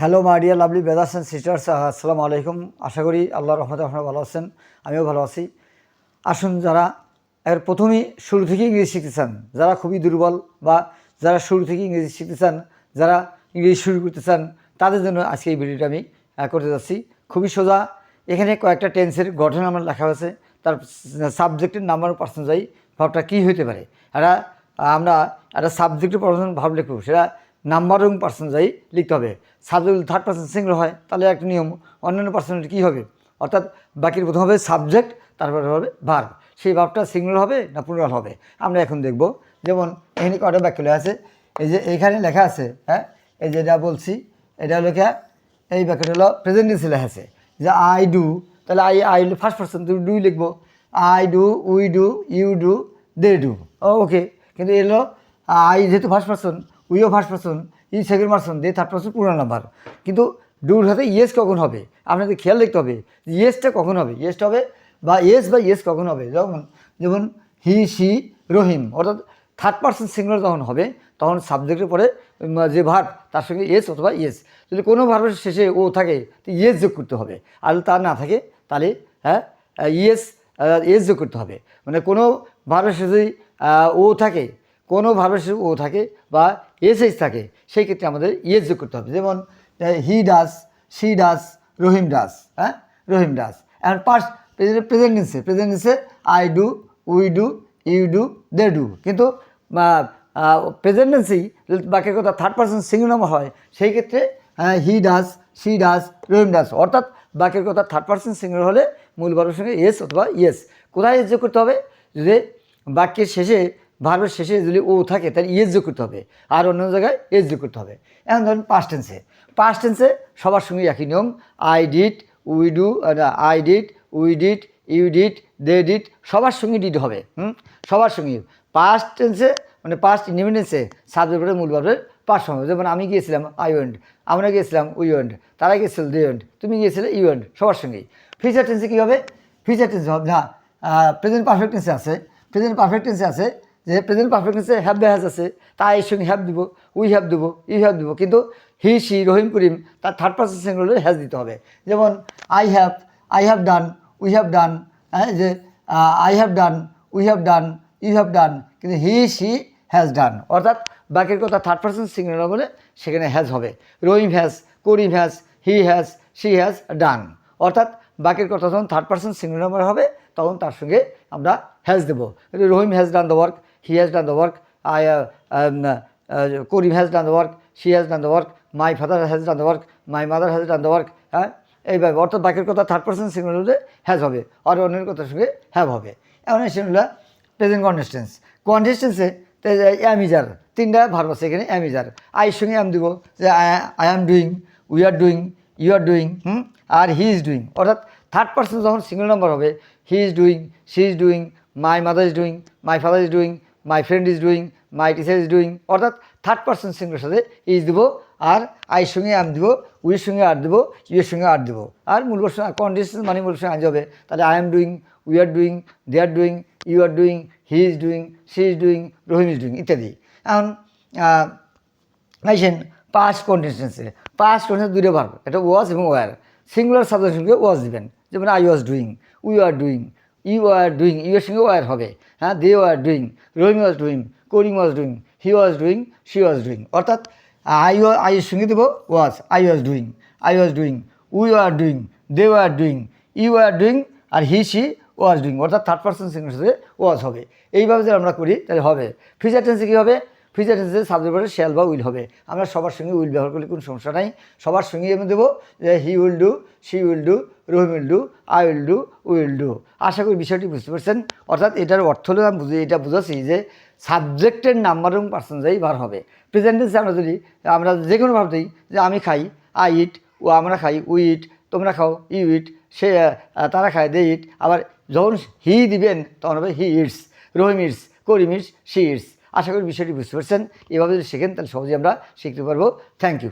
Hello dear lovely brothers and sisters আসসালামু আলাইকুম। আশা করি আল্লাহ রহমতে আপনারা ভালো আছেন, আমিও ভালো আছি। আসুন যারা এর প্রথমেই শুরু থেকে ইংরেজি শিখতে চান, যারা খুবই দুর্বল বা যারা শুরু থেকে ইংরেজি শিখতে চান, যারা ইংরেজি শুরু করতে চান, তাদের জন্য আজকে এই ভিডিওটা আমি করতে যাচ্ছি। খুবই সোজা, এখানে কয়েকটা টেন্সের গঠন আমার লেখা হয়েছে, তার সাবজেক্টের নাম্বার পার্সেন্ট যাই ভাবটা কী হতে পারে? এটা আমরা একটা সাবজেক্টের পার্সেন্ট ভাব লিখব, সেটা নাম্বার এবং পার্সেন্ট যাই লিখতে হবে। সাবজেক্ট থার্ড পার্সেন্ট সিঙ্গল হয়, তাহলে একটা নিয়ম, অন্যান্য পার্সেন্ট কী হবে? অর্থাৎ বাকির প্রথম হবে সাবজেক্ট তারপরে হবে ভার্ব সেই ভাবটা সিঙ্গল হবে না পুনরাল হবে? আমরা এখন দেখব। যেমন, এখানে কটা বাক্য লেখা আছে? এই যে এইখানে লেখা আছে হ্যাঁ? এই যেটা বলছি, এটা লেখা এই বাক্যটা হলো প্রেজেন্টেন্সে লেখা আছে। যে আই ডু তাহলে আই আই ফার্স্ট পার্সন তুমি ডু লিখব। I do we do you do they do okay কিন্তু এলো আই যেহেতু ফার্স্ট পার্সন উইও first person E second person they third person পুরো নাম্বার। কিন্তু ডুর সাথে ইয়েস কখন হবে? আপনাদের খেয়াল রাখতে হবে ইয়েসটা কখন হবে? ইয়েসটা হবে বা ইয়েস বা ইয়েস কখন হবে? যখন, যেমন হি সি রহিম, অর্থাৎ থার্ড পার্সন সিঙ্গুলার যখন হবে, তখন সাবজেক্টের পরে যে ভার্ব, তার সঙ্গে ইয়েস অথবা ইয়েস। যদি কোনো ভার্বের শেষে ও থাকে, তো ইয়েস যোগ করতে হবে। আর তা না থাকে, তাহলে হ্যাঁ ইয়েস ইয়েস যোগ করতে হবে। মানে কোনো ভার্বের শেষে ও থাকে কোনো ভার্বের শেষে ও থাকে বা এস এস থাকে, সেই ক্ষেত্রে আমাদের ইয়েস যোগ করতে হবে। যেমন he does she does, Rahim does হ্যাঁ? রহিম ডাস। এখন পাস্ট প্রেজেন্টেন্সে প্রেজেন্টেন্সে I do we do you do they do কিন্তু প্রেজেন্টেন্সি বাকি কথা থার্ড পার্সন সিঙ্গল নাম্বার হয়, সেই ক্ষেত্রে he does she does Rahim does অর্থাৎ বাকির কথা থার্ড পার্সন সিঙ্গল হলে মূল ভার্বের সঙ্গে ইয়েস অথবা ইয়েস কোথায় যোগ করতে হবে? যদি বাক্যের শেষে ভার্বের শেষে যদি ও থাকে, তাহলে ইয়েস যোগ করতে হবে। আর অন্য জায়গায় এস যোগ করতে হবে। এখন ধরুন পাস্ট টেন্সে পাস্ট টেন্সে সবার সঙ্গে একই নিয়ম। I did we do I did we did you did they did সবার সঙ্গে ডিট হবে, হুম? সবার সঙ্গে। পাস্ট টেন্সে মানে পাস্ট ইন্ডিপেন্ডেন্সে সাবজেক্টের মূল ভার্বের পাস্ট হবে যেমন আমি গিয়েছিলাম আই ওয়েন্ট আমরা গিয়েছিলাম উই ওয়েন্ট তারা গিয়েছিল দে ওয়েন্ট তুমি গিয়েছিলে ইউ ওয়েন্ট সবার সঙ্গেই। ফিউচার টেন্সে কী হবে? ফিউচার টেন্সে হবে, না প্রেজেন্ট পারফেক্ট টেন্সে আছে। প্রেজেন্ট পারফেক্ট টেন্সে আছে যে প্রেজেন্ট পারফেক্ট টেন্সে হ্যাভ হ্যাজ আছে তা এর সঙ্গে হ্যাভ দিব, উই হ্যাভ দেবো ইউ হ্যাভ দেবো। কিন্তু হি সি রহিম করিম তার থার্ড পার্সন সিঙ্গুলারে হ্যাজ দিতে হবে। যেমন I have I have done we have done হ্যাঁ যে I have done we have done you have done কিন্তু হি সি হ্যাজ ডান অর্থাৎ বাকির কথা থার্ড পার্সন সিঙ্গুলার বলে সেখানে হ্যাজ হবে। Rahim has Karim has he has she has done অর্থাৎ বাকির কথা যখন থার্ড পার্সন সিঙ্গুলার হবে, তখন তার সঙ্গে আমরা হ্যাজ দেবো। Rahim has done the work he has done the work I Karim has done the work she has done the work my father has done the work my mother has done the work হ্যাঁ এইভাবে অর্থাৎ বাকির কথা third person singular হলে has হবে। আর অন্যের কথার সঙ্গে হ্যাভ হবে। এমন হলো প্রেজেন্ট কন্টেস্টেন্স কন্টেস্টেন্সে অ্যামিজার তিনটা ভার্ব আছে এখানে অ্যামিজার আইয়ের সঙ্গে অ্যাম দিব যে I am doing we are doing you are doing hmm? R he is doing অর্থাৎ থার্ড পার্সন যখন সিঙ্গল নাম্বার হবে he is doing she is doing my mother is doing my father is doing my friend is doing my teacher is doing অর্থাৎ third person সিঙ্গলের সাথে is দিব, আর I সঙ্গে am দিব উইয়ের সঙ্গে আর দেবো ইউয়ের সঙ্গে আর দেবো। আর মূল বর্ষ কন্ডিশন মানে মূল সঙ্গে আজ হবে। তাহলে I am doing we are doing they are doing you are doing he is doing she is doing Rahim is doing ইত্যাদি। এখন আইসেন পাস্ট কন্টিনিউসে পাস্ট কন্টিনিউস দুটো ভার্ব এটা ওয়াজ এবং ওয়ার সিঙ্গুলার সাবজেক্ট ওয়াজ দিবেন। যেমন I was doing we are doing you are doing your সঙ্গে ওয়ার হবে হ্যাঁ they are doing Rahim was doing Karim was doing he was doing she was doing অর্থাৎ I I এর সঙ্গে দেবো was I was doing I was doing we are doing they are doing you are doing R he she was doing অর্থাৎ third person singular সাথে was হবে এইভাবে যদি আমরা করি, তাহলে হবে। ফিউচার টেন্সে কী হবে? টেন্সে সাবজেক্ট পরে শ্যাল বা উইল হবে আমরা সবার সঙ্গে উইল ব্যবহার করলে কোনো সমস্যা নাই। সবার সঙ্গে আমি দেবো যে he will do she will do Rahim will do I will do will do আশা করি বিষয়টি বুঝতে পারছেন। অর্থাৎ এটার অর্থ হলো আমি বুঝে এটা বুঝাচ্ছি যে সাবজেক্টের নাম্বার এবং পার্সেন্টেজ বার হবে। প্রেজেন্টেন্সে আমরা যদি আমরা যে কোনো ভাবতেই যে আমি খাই আই ইট ও আমরা খাই উই ইট তোমরা খাও ইউ ইট সে তারা খায় দে ইট আবার যখন হি দিবেন, তখন হবে he eats Rahim eats Karim eats she eats আশা করি বিষয়টি বুঝতে পারছেন। এভাবে যদি শেখেন, তাহলে সহজেই আমরা শিখতে পারব। Thank you